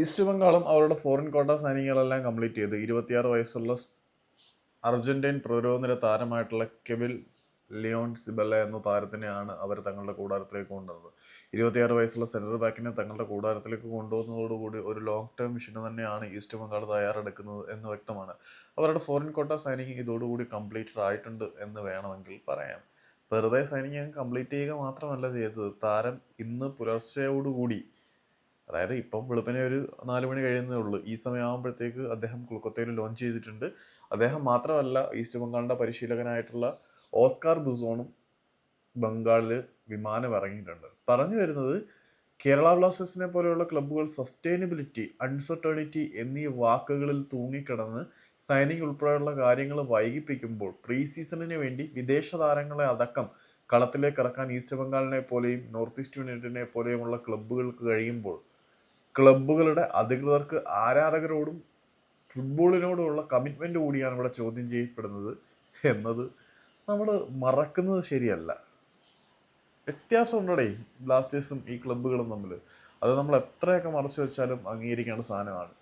East ബംഗാളും അവരുടെ foreign കോട്ട സൈനികളെല്ലാം കംപ്ലീറ്റ് ചെയ്ത്. ഇരുപത്തിയാറ് വയസ്സുള്ള അർജന്റീൻ പ്രതിരോധ നിര താരമായിട്ടുള്ള കെവിൽ ലിയോൺ സിബല്ല എന്ന താരത്തിനെയാണ് അവർ തങ്ങളുടെ കൂടാരത്തിലേക്ക് കൊണ്ടുവന്നത്. ഇരുപത്തിയാറ് വയസ്സുള്ള സെൻട്രൽ ബാക്കിനെ തങ്ങളുടെ കൂടാരത്തിലേക്ക് കൊണ്ടുവന്നതോടുകൂടി ഒരു ലോങ് ടേം മിഷന് തന്നെയാണ് ഈസ്റ്റ് ബംഗാൾ തയ്യാറെടുക്കുന്നത് എന്ന് വ്യക്തമാണ്. അവരുടെ ഫോറിൻ കോട്ട സൈനിങ് ഇതോടുകൂടി കംപ്ലീറ്റഡ് ആയിട്ടുണ്ട് എന്ന് വേണമെങ്കിൽ പറയാം. വെറുതെ സൈനിങ് കംപ്ലീറ്റ് ചെയ്യുക മാത്രമല്ല ചെയ്തത്. താരം ഇന്ന് പുലർച്ചയോടുകൂടി അതായത് ഇപ്പം വെളുപ്പിനെ ഒരു നാല് മണി കഴിയുന്നേ ഉള്ളൂ. ഈ സമയമാകുമ്പോഴത്തേക്ക് അദ്ദേഹം കൊൽക്കത്തയിൽ ലോഞ്ച് ചെയ്തിട്ടുണ്ട്. അദ്ദേഹം മാത്രമല്ല ഈസ്റ്റ് ബംഗാളിന്റെ പരിശീലകനായിട്ടുള്ള ഓസ്കാർ ബുസോണും ബംഗാളിൽ വിമാനം ഇറങ്ങിയിട്ടുണ്ട്. പറഞ്ഞു വരുന്നത് കേരള ബ്ലാസ്റ്റേഴ്സിനെ പോലെയുള്ള ക്ലബ്ബുകൾ സസ്റ്റൈനബിലിറ്റി അൺസർട്ടണിറ്റി എന്നീ വാക്കുകളിൽ തൂങ്ങിക്കിടന്ന് സൈനിങ് ഉൾപ്പെടെയുള്ള കാര്യങ്ങൾ വൈകിപ്പിക്കുമ്പോൾ പ്രീ സീസണിന് വേണ്ടി വിദേശ താരങ്ങളെ അടക്കം കളത്തിലേക്ക് ഇറക്കാൻ ഈസ്റ്റ് ബംഗാളിനെ പോലെയും നോർത്ത് ഈസ്റ്റ് യുണൈറ്റഡിനെ പോലെയുമുള്ള ക്ലബ്ബുകൾക്ക് കഴിയുമ്പോൾ ക്ലബ്ബുകളുടെ അധികൃതർക്ക് ആരാധകരോടും ഫുട്ബോളിനോടുമുള്ള കമ്മിറ്റ്മെന്റ് കൂടിയാണ് ഇവിടെ ചോദ്യം ചെയ്യപ്പെടുന്നത് എന്നത് നമ്മൾ മറക്കുന്നത് ശരിയല്ല. വ്യത്യാസം ഉണ്ടടേ ബ്ലാസ്റ്റേഴ്സും ഈ ക്ലബ്ബുകളും തമ്മിൽ അത് നമ്മൾ എത്രയൊക്കെ മറച്ചു വെച്ചാലും അംഗീകരിക്കേണ്ട സാധനമാണ്.